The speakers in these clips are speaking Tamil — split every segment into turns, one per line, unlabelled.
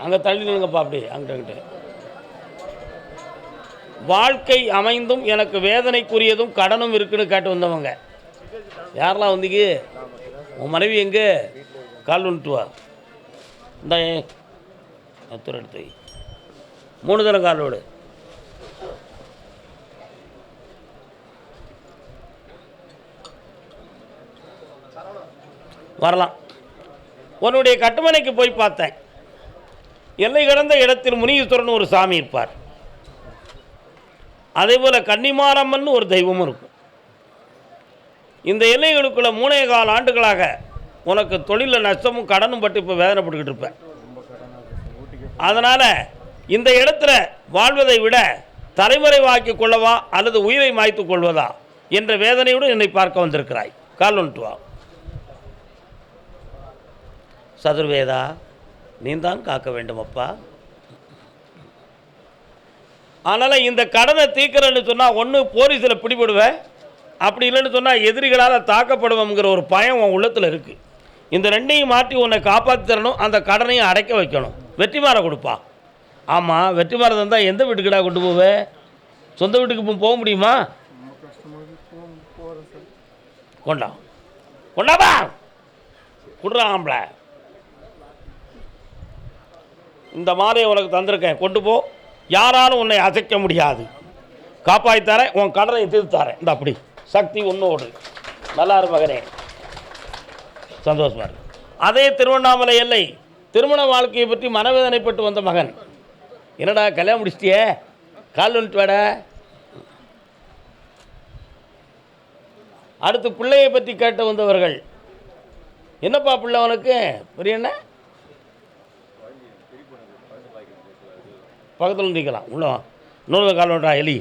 அங்கே தள்ளி அப்படி அங்கிட்ட வாழ்க்கை அமைந்தும் எனக்கு வேதனைக்குரியதும் கடனும் இருக்குன்னு கேட்டு வந்தவங்க. யாரெல்லாம் வந்தீங்க? உன் மனைவி எங்கே? கால் வந்துட்டு வா. இந்த எத்தனை எடுத்து மூணு தரம் கால் விடு. வரலாம். உன்னுடைய கட்டுமனைக்கு போய் பார்த்தேன். எல்லை கடந்த இடத்தில் முனீஸ்வரன் ஒரு சாமி இருப்பார். அதே போல் கன்னிமாரம்மன் ஒரு தெய்வமும் இருக்கும். இந்த எல்லைகளுக்குள்ள மூணே கால் ஆண்டுகளாக உனக்கு தொழிலில் நஷ்டமும் கடனும் பட்டு இப்போ வேதனைப்பட்டுக்கிட்டு இருப்பேன் அதனால் இந்த இடத்துல வாழ்வதை விட தலைமறைவாக்கி கொள்ளவா அல்லது உயிரை மாய்த்து கொள்வதா என்ற வேதனையுடன் என்னை பார்க்க வந்திருக்கிறாய். கால் ஒன்று வா. சதுர்வேதா நீந்தான் காக்க வேண்டும் அப்பா. அதனால் இந்த கடனை தீர்க்கிறேன்னு சொன்னால் ஒன்று போலீஸில் பிடிபடுவேன். அப்படி இல்லைன்னு சொன்னால் எதிரிகளால் தாக்கப்படுவோங்கிற ஒரு பயம் உன் உள்ளத்தில் இருக்குது இந்த ரெண்டையும் மாற்றி உன்னை காப்பாற்றி தரணும் அந்த கடனையும் அடைக்க வைக்கணும். வெற்றிமாரை கொடுப்பா. ஆமாம் வெற்றிமாரை தந்தால் எந்த வீட்டுக்குடா கொண்டு போவேன் சொந்த வீட்டுக்கு போக முடியுமா? கொண்டா. கொண்டாப்பா! கொடுறான் ஆம்பளை. இந்த மாலையை உனக்கு தந்திருக்கேன். கொண்டு போ. யாராலும் உன்னை அசைக்க முடியாது. காப்பாற்றித்தாரேன் உன் கடனை தீர்த்தாரேன் இந்த அப்படி. சக்தி உன்னோடு. நல்லா மகனே. சந்தோஷமாக அதே திருவண்ணாமலை எல்லை திருமண வாழ்க்கையை பற்றி மனவேதனைப்பட்டு வந்த மகன். என்னடா கல்யாணம் முடிச்சிட்டியே? கால் வந்துட்டு அடுத்து பிள்ளையை பற்றி கேட்டு வந்தவர்கள். என்னப்பா பிள்ளை உனக்கு? பெரிய என்ன பக்கத்தில் நிற்கலாம் உள்ள இன்னொரு கால் விட்றா எலி.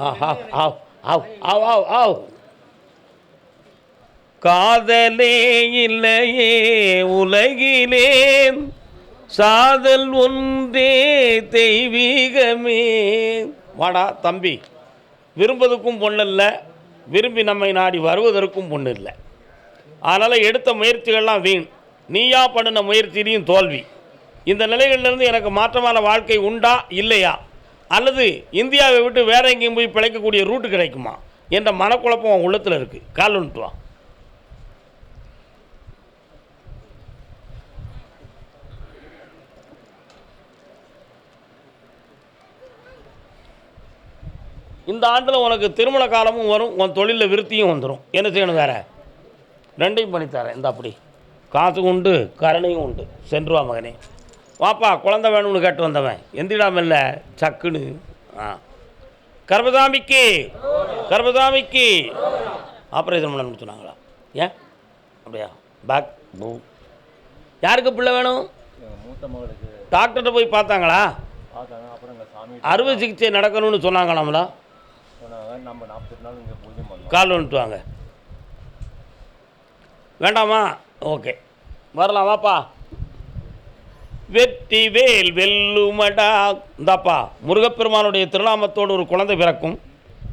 ஆ ஆவ் ஆவ் ஆவ் ஆவ் ஆவ் ஆவ் காதலே இல்லையே உலகிலே சாதல் ஒன்றே தெய்வீகமே. வாடா தம்பி. விரும்பதுக்கும் பொண்ணு இல்லை விரும்பி நம்மை நாடி வருவதற்கும் பொண்ணு இல்லை அதனால் எடுத்த முயற்சிகள்லாம் வீண். நீயா பண்ணின முயற்சியிலையும் தோல்வி. இந்த நிலைகளிலிருந்து எனக்கு மாற்றமான வாழ்க்கை உண்டா? இல்லையா? அல்லது இந்தியாவை விட்டு வேற எங்கேயும் போய் பிழைக்கக்கூடிய ரூட்டு கிடைக்குமா? என்ற மனக்குழப்பம் அவன் உள்ளத்தில் இருக்குது கால் வந்துட்டு இந்த ஆண்டில் உனக்கு திருமண காலமும் வரும் உன் தொழிலில் விருத்தியும் வந்துடும் என்ன செய்யணும் வேறு? ரெண்டையும் பண்ணித்தரேன். இந்த அப்படி. காசு உண்டு கருணையும் உண்டு. சென்று வா மகனே. வாப்பா குழந்தை வேணும்னு கேட்டு வந்தவன். எந்திடாம இல்லை சக்குன்னு. ஆ. கர்பசாமிக்கு கர்பசாமிக்கு ஆப்ரேஷன் பண்ணணும்னு சொன்னாங்களா? ஏன்? அப்படியா? பேக். பூ யாருக்கு பிள்ளை வேணும்? டாக்டர்கிட்ட போய் பார்த்தாங்களா? அறுவை சிகிச்சை நடக்கணும்னு சொன்னாங்களாம்ல. கால் வந்துட்டு வாங்க வேண்டாமா? ஓகே. வரலாம் வாப்பா. வெற்றி வேல் வெல்லுமடா. இந்தாப்பா முருகப்பெருமானுடைய திருநாமத்தோடு ஒரு குழந்தை பிறக்கும்.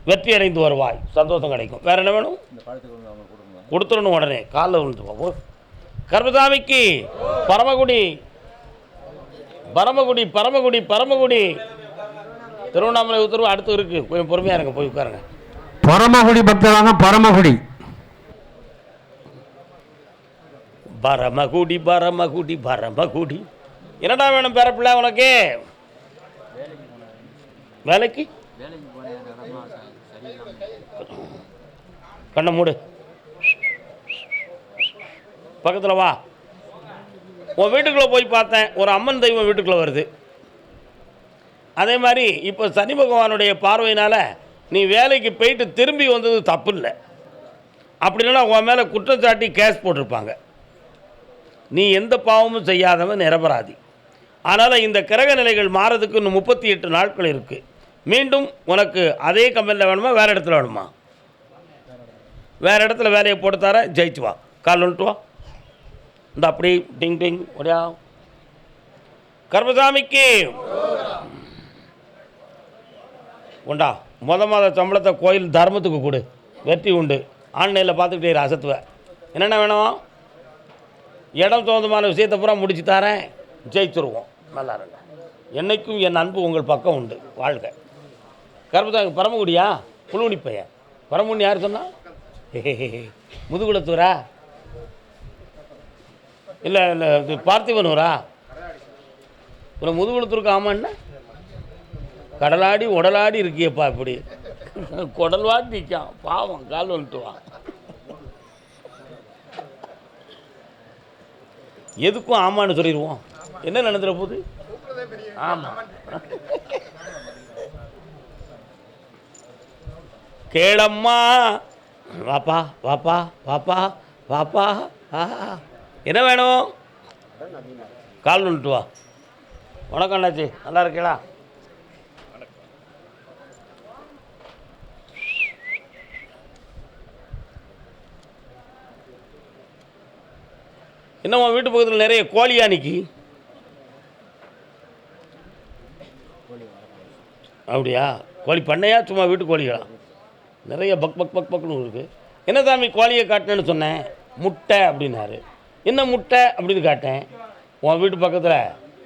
வெற்றி அடைந்து வருவாய். சந்தோஷம் கிடைக்கும். வேற என்ன வேணும்? கொடுத்துடணும் உடனே. காலில் விழுந்து போ கர்மசாமிக்கு பரமக்குடி பரமக்குடி பரமக்குடி பரமக்குடி திருவண்ணாமலை உத்தரவு அடுத்து இருக்கு. கொஞ்சம் பொறுமையாக இருங்க போய் உட்காருங்க.
பரமகுடி பக்தரான பரமகுடி.
பரமகுடி பரமகுடி பரமகுடி. என்னடா வேணும் பேரப்பிள்ளை உனக்கு? வேலைக்கு? கண்ணை மூடு. பக்கத்தில் வா. உன் வீட்டுக்குள்ளே போய் பார்த்தேன். ஒரு அம்மன் தெய்வம் வீட்டுக்குள்ளே வருது. அதே மாதிரி இப்போ சனி பகவானுடைய பார்வையினால் நீ வேலைக்கு போயிட்டு திரும்பி வந்தது தப்பு இல்லை. அப்படி இல்லைன்னா உன் மேலே குற்றம் சாட்டி கேஸ் போட்டிருப்பாங்க. நீ எந்த பாவமும் செய்யாதவன் நிரபராதி. அதனால் இந்த கிரக நிலைகள் மாறதுக்கு இன்னும் முப்பத்தி எட்டு நாட்கள் இருக்குது மீண்டும் உனக்கு அதே கம்பெனியில் வேணுமா வேறு இடத்துல வேணுமா? வேறு இடத்துல வேலையை போட்டு தர ஜெயிச்சு வா. கால் வந்துட்டு வா. இந்த அப்படி டிங் டிங் ஒடியா. கர்மசாமிக்கு. உண்டா முத மாத சம்பளத்தை கோயில் தர்மத்துக்கு கொடு. வெற்றி உண்டு. ஆன்லைனில் பார்த்துக்கிட்டே இரு, அசத்துவ. என்னென்ன வேணும்? இடம் சொந்தமான விஷயத்தை பூரா முடிச்சு தரேன். ஜெயிச்சிருவோம். நல்லா இருங்க. என்னைக்கும் என் அன்பு உங்கள் பக்கம் உண்டு. வாழ்க. கருப்பதாங்க பரமக்குடியா? புழுவனி பையன். பரமக்குடி யார் சொன்னா? முதுகுளத்தூரா? இல்லை இல்லை இது பார்த்திபனூரா? அப்புறம் முதுகுளத்தூருக்கு என்ன? கடலாடி உடலாடி இருக்கியப்பா இப்படி. குடல்வாடி நிற்கான் பாவம் கால் வந்துட்டுவான் எதுக்கும் ஆமான்னு சொல்லிடுவோம். என்ன நடந்துற போகுது ஆமாம் கேளம்மா. வாப்பா வாப்பா வாப்பா வாப்பா. என்ன வேணும்? கால் வந்துட்டு வா வணக்கம் அண்ணாச்சி. நல்லா இருக்கீங்களா? என்ன உன் வீட்டு பக்கத்தில் நிறைய கோழியா நிக்கி அப்படியா? கோழி பண்ணையா? சும்மா வீட்டு கோழிகளா? நிறைய பக் பக் பக் பக்னு இருக்குது என்ன சாமி கோழியை காட்டினேன்னு சொன்னேன்? முட்டை அப்படின்னாரு. என்ன முட்டை அப்படின்னு காட்டேன்? உன் வீட்டு பக்கத்தில்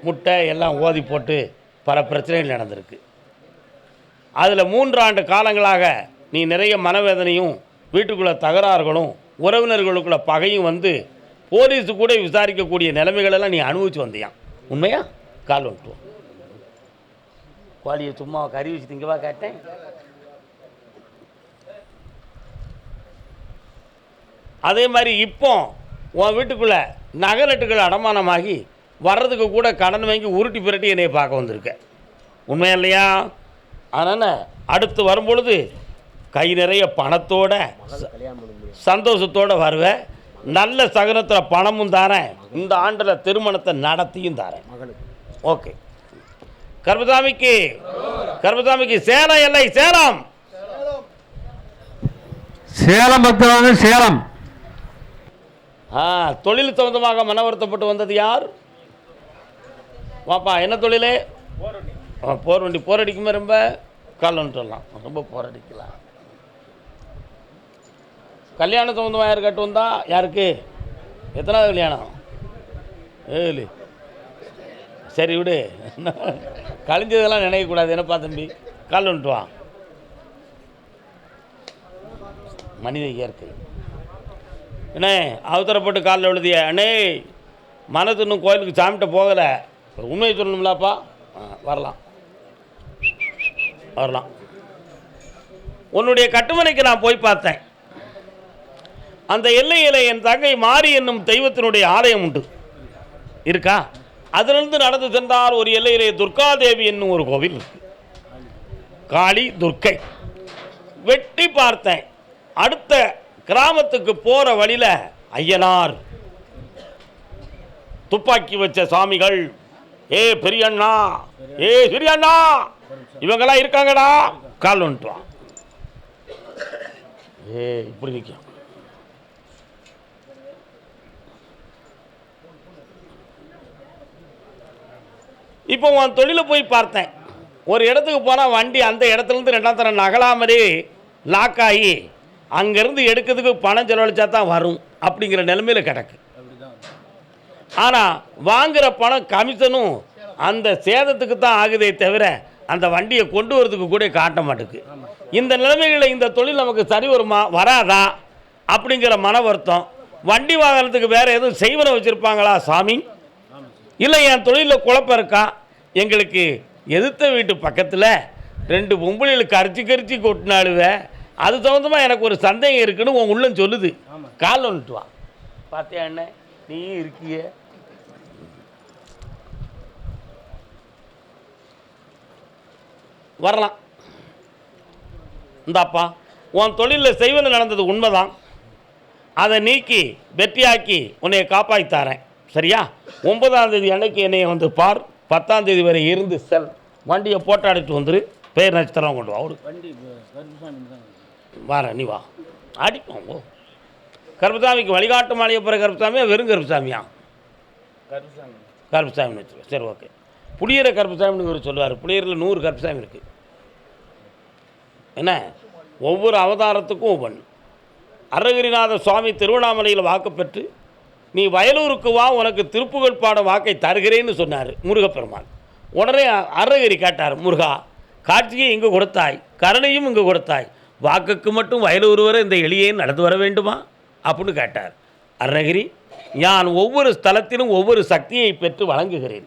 முட்டை எல்லாம் ஓதி போட்டு பல பிரச்சனைகள் நடந்திருக்கு. அதில் மூன்று ஆண்டு காலங்களாக நீ நிறைய மனவேதனையும் வீட்டுக்குள்ளே தகராறுகளும் உறவினர்களுக்குள்ள பகையும் வந்து போலீஸு கூட விசாரிக்கக்கூடிய நிலைமைகளெல்லாம் நீ அனுபவிச்சு வந்தியான் உண்மையா? கால் வந்துட்டு கோழியை சும்மா கறி வச்சு திங்கவா கேட்டேன்? அதே மாதிரி இப்போ உன் வீட்டுக்குள்ளே நகரட்டுகள் அடமானமாகி வர்றதுக்கு கூட கடன் வாங்கி உருட்டி பிரட்டி என்னை பார்க்க வந்திருக்க. உண்மையா இல்லையா? அதனால் அடுத்து வரும்பொழுது கை நிறைய பணத்தோட சந்தோஷத்தோடு சந்தோஷத்தோட வருவேன் நல்ல சகனத்தில் பணமும் தாரேன். இந்த ஆண்டில் திருமணத்தை நடத்தியும் தாரேன். ஓகே. கர்மசாமிக்கு கர்மசாமிக்கு சேலம் எல்லை சேலம்.
சேலம் பக்தரான சேலம்.
ஆ தொழில் சம்பந்தமாக மன வருத்தப்பட்டு வந்தது யார்? வாப்பா என்ன தொழில்? போர் வண்டி. போர் அடிக்குமே ரொம்ப? கால் சொல்லலாம் ரொம்ப போர் அடிக்கலாம். கல்யாண சம்மந்தமாக யார் கட்டு வந்தா? யாருக்கு? எத்தனாவது கல்யாணம்? ஏழு. சரி விடு. கழிஞ்சதெல்லாம் நினைக்கக்கூடாது. என்னப்பா தம்பி? கால் வந்துட்டு வா. மனித இயற்கை. அண்ணே அவசரப்பட்டு காலில் எழுதிய அண்ணே மனது இன்னும் கோயிலுக்கு சாமிட்ட போகலை. உண்மையை சொல்லணும்லாப்பா. வரலாம். வரலாம். உன்னுடைய கட்டுமனைக்கு நான் போய் பார்த்தேன். அந்த எல்லையில் என் தங்கை மாறி என்னும் தெய்வத்தினுடைய ஆலயம் உண்டு. இருக்கா? அதிலிருந்து நடந்து சென்றார் ஒரு எல்லையிலே துர்காதேவி என்னும் ஒரு கோவில். காளி துர்க்கை. வெட்டி பார்த்தேன். அடுத்த கிராமத்துக்கு போகிற வழியில் ஐயனார். துப்பாக்கி வச்ச சாமிகள். ஏ பெரியண்ணா ஏ சிறியண்ணா இவங்கெல்லாம் இருக்காங்கடா. கால் வந்துட்டு ஏ இப்படி நிற்கும் இப்போ உன் தொழிலை போய் பார்த்தேன். ஒரு இடத்துக்கு போனால் வண்டி அந்த இடத்துலேருந்து ரெண்டாம் தரம் நகலாமலே லாக் ஆகி அங்கேருந்து எடுக்கிறதுக்கு பணம் செலவழிச்சா தான் வரும் அப்படிங்கிற நிலமையில் கிடக்கு. ஆனால் வாங்குகிற பணம் கமிஷனும் அந்த சேதத்துக்கு தான் ஆகுதே தவிர அந்த வண்டியை கொண்டு வரதுக்கு கூட காட்ட மாட்டேங்குது இந்த நிலைமைகளில் இந்த தொழில் நமக்கு சரி வருமா வராதா அப்படிங்கிற மன வருத்தம் வண்டி வாங்குறதுக்கு வேறு எதுவும் செய்வனை வச்சுருப்பாங்களா சாமி? இல்லை என் தொழிலில் குழப்பம் இருக்கா? எங்களுக்கு எதிர்த்த வீட்டு பக்கத்தில் ரெண்டு பொம்பளைகளுக்கு கரிச்சு கரிச்சு கொட்டினாலுவ அது சம்மந்தமாக எனக்கு ஒரு சந்தேகம் இருக்குன்னு உன் உள்ளம் சொல்லுது. கால் வந்துட்டு வா. பார்த்தியா என்ன நீ இருக்கிய. வரலாம். இந்தாப்பா உன் தொழிலில் செய்வன நடந்தது உண்மைதான். அதை நீக்கி வெற்றியாக்கி உன்னைய காப்பாற்றி தரேன். சரியா? ஒன்பதாம் தேதி அன்னைக்கு என்னைய வந்து பார். பத்தாம் தேதி வரை இருந்து செல். வண்டியை போட்டோ அடிட்டு வந்துரு. பேர் நட்சத்திரம் கொண்டு வா. அவரு.
வண்டி
வார நீ வா. அடிப்போம் ஓ. கருப்பசாமிக்கு வழிகாட்டு மாளிகை போகிற கருப்பசாமியா வெறும் கருப்பசாமியா?
கருப்புசாமி.
கருப்பசாமின்னு வச்சுக்கோ சரி ஓகே. புளியரை கருப்பசாமின்னு இவர் சொல்லுவார். புளியரில் நூறு கருப்பசாமி இருக்குது என்ன? ஒவ்வொரு அவதாரத்துக்கும் ஒவ்வொன்று அருகிரிநாத சுவாமி திருவண்ணாமலையில் வாக்கு பெற்று நீ வயலூருக்கு வா உனக்கு திருப்புகழ் பாட வாக்கை தருகிறேன்னு சொன்னார் முருகப்பெருமான். உடனே அருணகிரி கேட்டார் முருகா காட்சியை இங்கு கொடுத்தாய் கருணையும் இங்கு கொடுத்தாய் வாக்குக்கு மட்டும் வயலூர் வரை இந்த எளியே நடந்து வர வேண்டுமா? அப்படின்னு கேட்டார். அருணகிரி நான் ஒவ்வொரு ஸ்தலத்திலும் ஒவ்வொரு சக்தியை பெற்று வழங்குகிறேன்.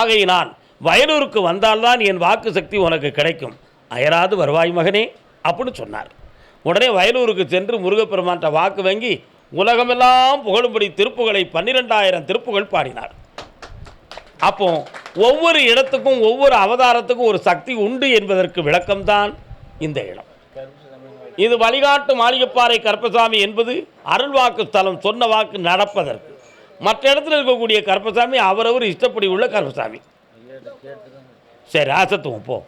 ஆகையினால் வயலூருக்கு வந்தால்தான் என் வாக்கு சக்தி உனக்கு கிடைக்கும். அயராது வருவாய் மகனே அப்படின்னு சொன்னார். உடனே வயலூருக்கு சென்று முருகப்பெருமான்கிட்ட வாக்கு வாங்கி உலகமெல்லாம் புகழும்படி திருப்புகளை பன்னிரெண்டாயிரம் திருப்புகள் பாடினார். அப்போ ஒவ்வொரு இடத்துக்கும் ஒவ்வொரு அவதாரத்துக்கும் ஒரு சக்தி உண்டு என்பதற்கு விளக்கம்தான் இந்த இடம். இது வழிகாட்டு மாளிகைப்பாறை கருப்பசாமி என்பது அருள்வாக்கு ஸ்தலம் சொன்ன வாக்கு நடப்பதற்கு. மற்ற இடத்துல இருக்கக்கூடிய கருப்பசாமி அவரவர் இஷ்டப்படி உள்ள கருப்பசாமி. சரி ஆசத்துவம் போ.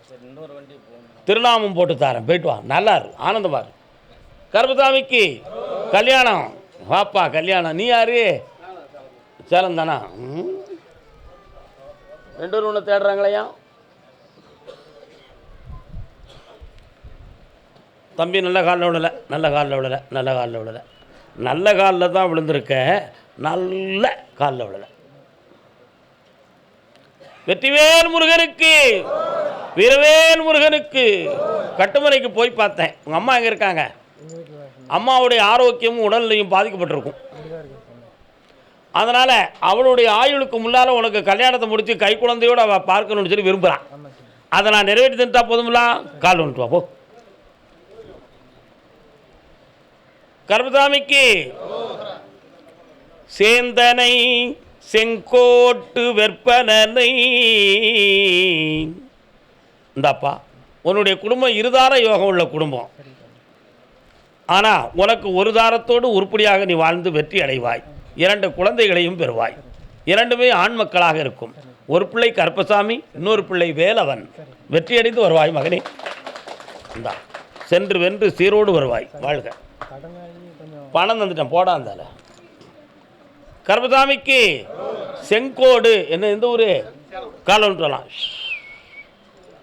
திருநாமம் போட்டு தரேன் போயிட்டு வா. நல்லா இருக்கும் ஆனந்தமாக இருக்கும் கருப்பசாமிக்கு கல்யாணம். வாப்பா கல்யாணம். நீ யாரு? சேலம் தானா? ரெண்டு பேரும் ஒன்று தேடுறாங்களையா? தம்பி நல்ல காலில் விழலை. நல்ல காலில் விழலை. நல்ல காலில் விழலை. நல்ல காலில் தான் விழுந்திருக்க. நல்ல காலில் விழலை. வெற்றிவேல் முருகனுக்கு வீரவேல் முருகனுக்கு கட்டுமலைக்கு போய் பார்த்தேன். உங்கள் அம்மா எங்கே இருக்காங்க? அம்மாவுடைய ஆரோக்கியமும் உடல்நிலையும் பாதிக்கப்பட்டிருக்கும். அதனால் அவளுடைய ஆயுளுக்கு முன்னால் உனக்கு கல்யாணத்தை முடித்து கை குழந்தையோடு அவள் பார்க்கணும்னு சொல்லி விரும்புகிறான் அதை நான் நிறைவேற்றி தந்துட்டா போதுமில்லா கால் வந்துட்டு போ. கர்மசாமிக்கு சேந்தனை செங்கோட்டு வெற்பனனை. இந்தாப்பா உன்னுடைய குடும்பம் இருதார யோகம் உள்ள குடும்பம். ஆனால் உனக்கு ஒரு தாரத்தோடு உருப்படியாக நீ வாழ்ந்து வெற்றி அடைவாய். இரண்டு குழந்தைகளையும் பெறுவாய். இரண்டுமே ஆண் மக்களாக இருக்கும். ஒரு பிள்ளை கருப்பசாமி இன்னொரு பிள்ளை வேலவன். வெற்றியடைந்து வருவாய் மகனே. இந்தா சென்று வென்று சீரோடு வருவாய். வாழ்க. பணம் தந்துட்டேன் போடா இருந்தால கருப்பசாமிக்கு செங்கோடு. என்ன எந்த ஊர்? காலம் சொல்லலாம்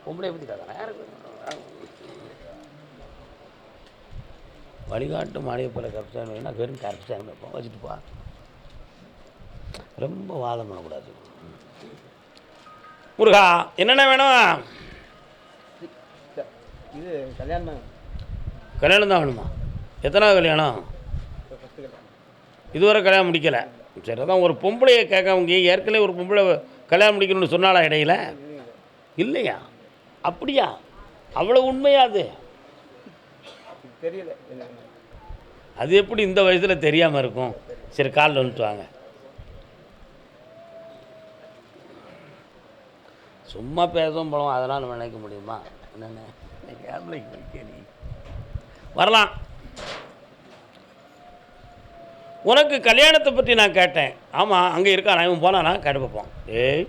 பொம்பளை எப்படி கதை வழிகாட்டு மாளிகை போல கருப்பசாமி வேணா வெறும் கருப்பசாமி வைப்போம் வச்சுட்டு போ. ரொம்ப வாதம் பண்ணக்கூடாது. முருகா என்னென்ன வேணும்?
இது கல்யாணம்
கல்யாணம் தான் வேணுமா? எத்தனாவது கல்யாணம்? இதுவரை கல்யாணம் முடிக்கலை. சரி அதான் ஒரு பொம்பளையை கேட்க அவங்க ஏற்கனவே ஒரு பொம்பளை கல்யாணம் முடிக்கணும்னு சொன்னாலா இடையில? இல்லையா? அப்படியா? அவ்வளோ உண்மையா அது?
தெரியல.
அது எப்படி இந்த வயசில் தெரியாமல் இருக்கும்? சரி காலில் வந்துட்டு வாங்க. சும்மா பேசவும் போகலாம் அதெல்லாம் நம்ம நினைக்க முடியுமா? என்னென்ன? வரலாம். உனக்கு கல்யாணத்தை பற்றி நான் கேட்டேன். ஆமாம் அங்கே இருக்கான். இவன் போனானா? கேட்டு பார்ப்போம் ஏய்.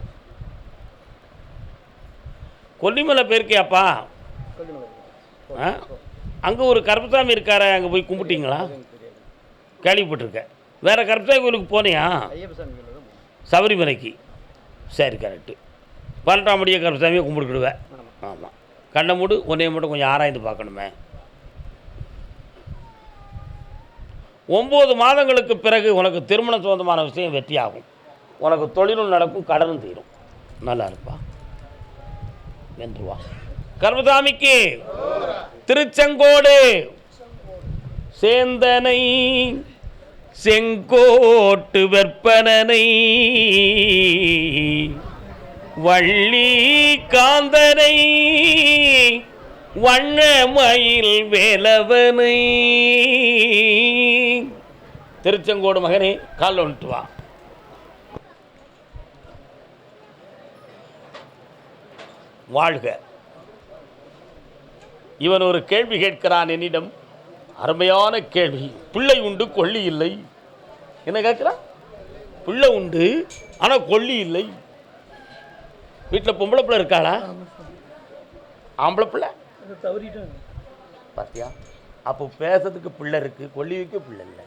கொல்லிமலை போயிருக்கியாப்பா ஆ? அங்கே ஒரு கருப்பசாமி இருக்காரே அங்கே போய் கும்பிட்டீங்களா? கேள்விப்பட்டிருக்கேன். வேறு கருப்பசாமி கோயிலுக்கு போனியா? சபரிமலைக்கு. சரி கரெக்டு பன்னெண்டாம் கருப்பசாமியை கும்பிட்டுக்கிடுவேன். ஆமாம் கண்ணை மூடு உன்னைய மட்டும் கொஞ்சம் ஆராய்ந்து பார்க்கணுமே. ஒம்பது மாதங்களுக்கு பிறகு உனக்கு திருமணம் சொந்தமான விஷயம் வெற்றியாகும். உனக்கு தொழிலும் நடக்கும் கடனும் தீரும். நல்லா இருப்பா. வென்றுவா கர்மசாமிக்கு திருச்செங்கோடு. சேந்தனை செங்கோட்டு வெற்பனனை வள்ளி காந்தனை வண்ணமயில் வேலவனை. திருச்செங்கோடு மகனே கால் வந்துட்டு வா. வாழ்க. இவன் ஒரு கேள்வி கேட்கிறான் என்னிடம். அருமையான கேள்வி. பிள்ளை உண்டு கொள்ளி இல்லை. என்ன கேட்குறான்? பிள்ளை உண்டு ஆனால் கொல்லி இல்லை. வீட்டில் பொம்பளை பிள்ளை இருக்காளா? ஆம்பளை பிள்ளை? பார்த்தியா அப்போ பேசுறதுக்கு பிள்ளை இருக்குது கொல்லிக்கு பிள்ளை இல்லை.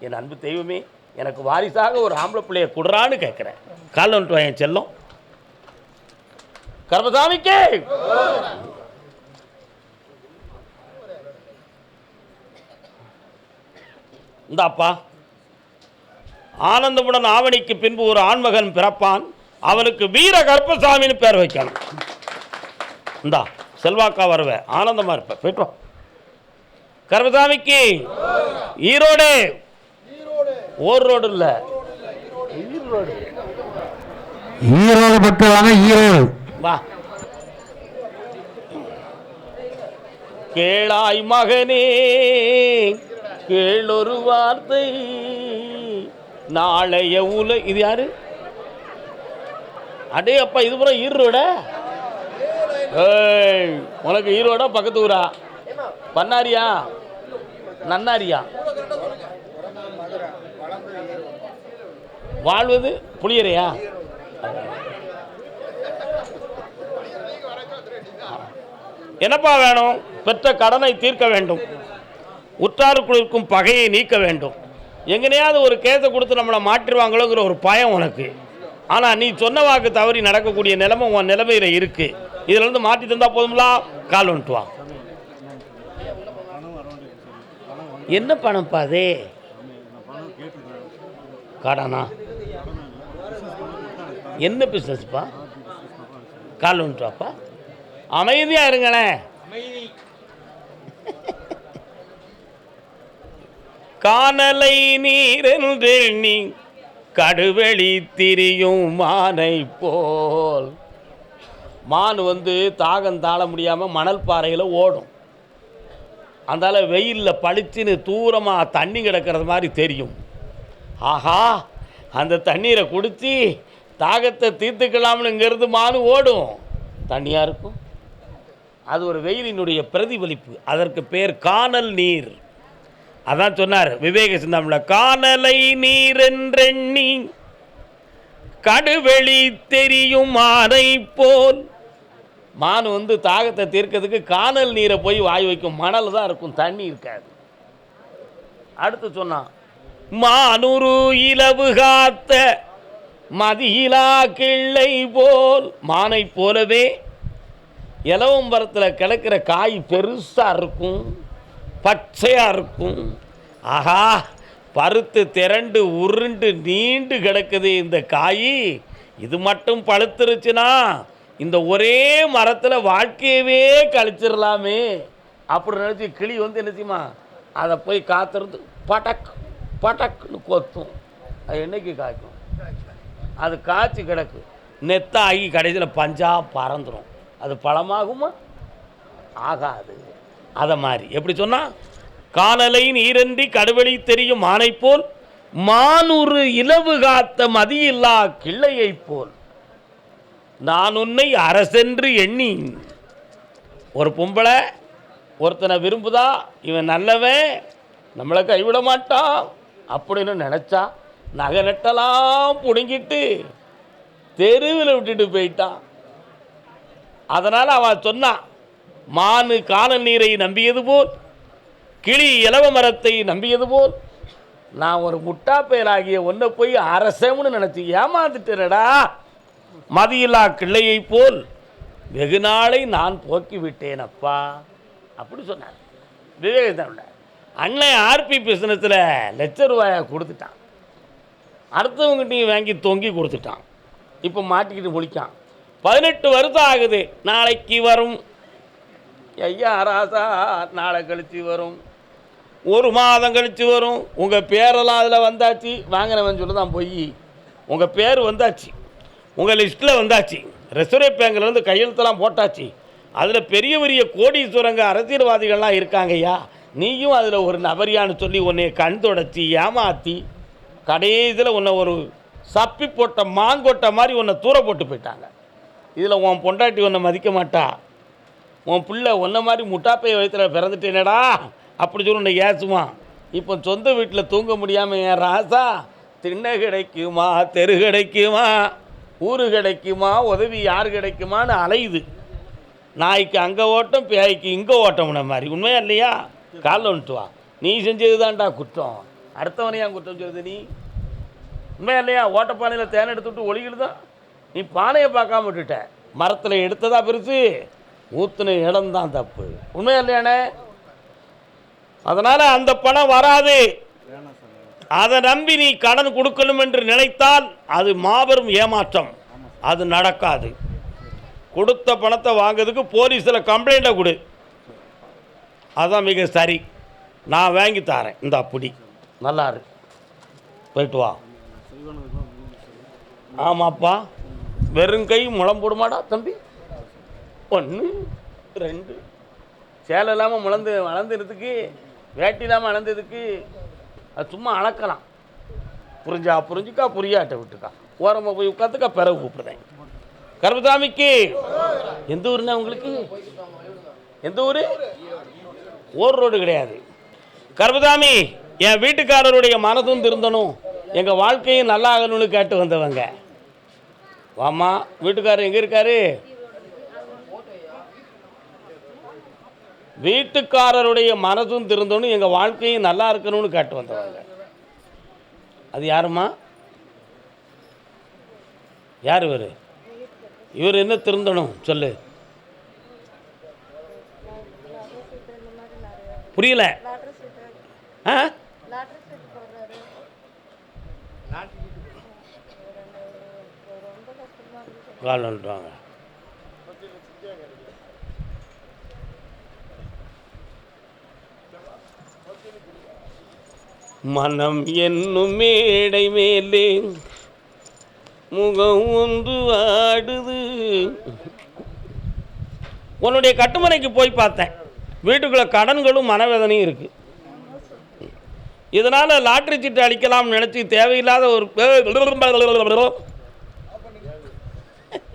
என் அன்பு தெய்வமே எனக்கு வாரிசாக ஒரு ஆம்பளை பிள்ளைய கொடுறான்னு கேட்குறேன். காலில் வந்துட்டு வா என் செல்லம். கர்மசாமிக்கே! இந்தாப்பா ஆனந்தமுடன் ஆவணிக்கு பின்பு ஒரு ஆண்மகன் பிறப்பான். அவனுக்கு வீர கருப்பசாமின்னு பேர் வைக்கணும். இந்தா செல்வாக்கா வருவேன் ஆனந்தமாக இருப்பேன் போயிட்டு வா. கருப்பசாமிக்கு ஈரோடு. ஓர் ரோடு இல்லை. ஈரோடு
ஈரோடு பெற்றவங்க ஈரோடு.
வா. கேளாய் மகனே. கேளொரு வார்த்தை. நாளைய உல இது யாரு? அடே அப்பா இது பூரா ஈரோட? ஏய் உனக்கு ஈரோடா பக்கத்து ஊரா? பண்ணாரியா? நன்னாரியா? வாழ்வது புளியறையா என்னப்பா வேணும்? பெற்ற கடனை தீர்க்க வேண்டும். உற்றாருக்குள் இருக்கும் பகையை நீக்க வேண்டும். எங்கனையாவது ஒரு கேஸை கொடுத்து நம்மளை மாற்றிடுவாங்களோங்கிற ஒரு பயம் உனக்கு. ஆனால் நீ சொன்ன வாக்கு தவறி நடக்கக்கூடிய நிலைமை உன் நிலைமையில் இருக்குது இதிலேருந்து மாற்றி தந்தால் போதுங்களா கால் வந்துட்டு என்ன பணம்ப்பா அது? கடனா என்ன பிஸ்னஸ்ப்பா கால் வந்துட்டுவாப்பா அமைதியாக இருங்களேன். காணலை நீரென்று நீ கடுவெளி திரியும் மானை போல். மான் வந்து தாகம் தாழ முடியாமல் மணல் பாறையில் ஓடும். அந்தால வெயிலில் பளிச்சுன்னு தூரமாக தண்ணி கிடக்கிறது மாதிரி தெரியும். ஆஹா அந்த தண்ணீரை குடித்து தாகத்தை தீர்த்துக்கலாம்னு இங்கேருந்து மானு ஓடும். தண்ணியாக இருக்கும். அது ஒரு வெயிலினுடைய பிரதிபலிப்பு. அதற்கு பேர் காணல் நீர். அதான் சொன்னார் விவேக சிந்தாமல காணலை நீரென்றெண்ணி கடுவெளி தெரியும் மானை போல். மான் வந்து தாகத்தை தீர்க்கிறதுக்கு காணல் நீரை போய் வாய் வைக்கும் மணல் தான் இருக்கும் தண்ணி இருக்காது. அடுத்து சொன்னான் மானுரு இலவு காத்த மதியிலா கிள்ளை போல். மானை போலவே இலவம்பரத்தில் கிடக்கிற காய் பெருசாக இருக்கும் பச்சையாக இருக்கும். ஆஹா பருத்து திரண்டு உருண்டு நீண்டு கிடக்குது இந்த காய். இது மட்டும் பழுத்துருச்சுன்னா இந்த ஒரே மரத்தில் வாழ்க்கையவே கழிச்சிடலாமே அப்படி நினச்சி கிளி வந்து என்ன செய்யுமா அதை போய் காத்துறது படக் படக்குன்னு கொத்தும். அது என்னைக்கு காய்க்கும்? அது காய்ச்சி கிடக்கு. நெத்தாகி கடைசியில் பஞ்சாக பறந்துடும் அது பழமாகுமா? ஆகாது. அதை மாதிரி. எப்படி சொன்னால் காலலை நீரன்றி கடுவெளி தெரியும் மானை போல் மானூறு இலவு காத்த மதியில்லா கிள்ளையைப் போல். நான் உன்னை அரசென்று எண்ணி ஒரு பொம்பளை ஒருத்தனை விரும்புதா? இவன் நல்லவன் நம்மளை கைவிட மாட்டான் அப்படின்னு நினச்சா நகை நட்டெல்லாம் பிடுங்கிட்டு தெருவில் விட்டுட்டு போயிட்டான். அதனால் அவன் சொன்னான் மானு காணல் நீரை நம்பியது போல் கிளி இலவ மரத்தை நம்பியது போல். நான் ஒரு முட்டாப்பயலாகிய ஒன்றை போய் அரசம்னு நினச்சி ஏமாந்துட்டேனடா. மதியில்லா கிள்ளையைப் போல் வெகு நாளை நான் போக்கிவிட்டேன் அப்பா. அப்படி சொன்னார். விவேகானந்தர் அண்ணன் ஆர்பி பிஸ்னஸில் லட்ச ரூபாயை கொடுத்துட்டான். அடுத்தவங்ககிட்டையும் வாங்கி தொங்கி கொடுத்துட்டான். இப்போ மாட்டிக்கிட்டு முழிக்கான். பதினெட்டு வருஷம் ஆகுது. நாளைக்கு வரும். ஐயா ராசா நாளை கழித்து வரும். ஒரு மாதம் கழித்து வரும். உங்கள் பேரெல்லாம் அதில் வந்தாச்சு. வாங்கினவன் சொல்லி தான் போய். உங்கள் பேர் வந்தாச்சு. உங்கள் லிஸ்ட்டில் வந்தாச்சு. ரிசர்வ் பேங்க்லேருந்து கையெழுத்தெல்லாம் போட்டாச்சு. அதில் பெரிய பெரிய கோடீஸ்வரங்க அரசியல்வாதிகள்லாம் இருக்காங்கய்யா. நீயும் அதில் ஒரு நபரியான்னு சொல்லி உன்னை கண் தொடச்சி ஏமாற்றி கடைசியில் உன்னை ஒரு சப்பி போட்ட மாங்கொட்டை மாதிரி உன்னை தூர போட்டு போயிட்டாங்க. இதில் உன் பொண்டாட்டி உன்னை மதிக்க மாட்டா. உன் பிள்ளை உன்ன மாதிரி முட்டாப்பை வயிற்றுல பிறந்துட்டேனடா. அப்படி சொல்லி உன்னை ஏசுவான். இப்போ சொந்த வீட்டில் தூங்க முடியாமல் என் ராசா திண்ணை கிடைக்குமா தெரு கிடைக்குமா ஊர் கிடைக்குமா உதவி யார் கிடைக்குமான்னு அலையுது. நாய்க்கு அங்கே ஓட்டம் பேய்க்கு இங்கே ஓட்டம்ன மாதிரி. உண்மையா இல்லையா? காலில் வந்துட்டு வா. நீ செஞ்சது தான்டா குற்றம். அடுத்தவனை ஏன் குற்றம் சொல்லுது நீ? உண்மையா இல்லையா? ஓட்டப்பானையில் தேனை எடுத்துட்டு ஒளிக்கிட்டு தான் நீ பானையை பார்க்காம விட்டுட்ட. மரத்தில் எடுத்ததா பெருசு ஊத்துன இடம் தான் தப்பு. உண்மையா இல்லையாண்ணே? அதனால் அந்த பணம் வராது. அதை நம்பி நீ கடன் கொடுக்கணும் என்று நினைத்தால் அது மாபெரும் ஏமாற்றம். அது நடக்காது. கொடுத்த பணத்தை வாங்கிறதுக்கு போலீஸில் கம்ப்ளைண்ட்டை கொடு. அதுதான் மிக சரி. நான் வாங்கி தரேன். இந்த அப்படி நல்லா இருக்கு போயிட்டு வா. ஆமாப்பா. வெறும் கை முளம் போடுமாடா தம்பி? ஒன்று ரெண்டு. சேலை இல்லாமல் முளந்து வளர்ந்துறதுக்கு வேட்டி இல்லாமல் அளந்ததுக்கு அது சும்மா அளக்கலாம். புரிஞ்சா புரிஞ்சுக்கா புரியாட்ட விட்டுக்கா. ஓரமாக போய் உட்காந்துக்கா பிறகு கூப்பிடுறேன். கருப்பசாமிக்கு! எந்த ஊருண்ணா உங்களுக்கு? எந்த ஊர்? ஓர் ரோடு கிடையாது. கருப்பசாமி என் வீட்டுக்காரருடைய மனதும் திருந்தணும். எங்கள் வாழ்க்கையும் நல்லா ஆகணும்னு கேட்டு வந்தவங்க. வாமா வீட்டுக்காரர் எங்கே இருக்காரு? வீட்டுக்காரருடைய மனதும் திருந்தணும் எங்கள் வாழ்க்கையும் நல்லா இருக்கணும்னு கேட்டு வந்தவங்க. அது யாரும்மா? யார் இவர்? இவர் என்ன திருந்தணும்? சொல்லு. புரியல. ஆ? கால் வந்துட்டாங்க மனம் என்னும் மேடை மேலே முகம் ஒன்று ஆடுது. உன்னுடைய கட்டுமனைக்கு போய் பார்த்தேன். வீட்டுக்குள்ள கடன்களும் மனவேதனையும் இருக்கு. இதனால் லாட்ரி சீட்டு அடிக்கலாம்னு நினச்சி தேவையில்லாத ஒரு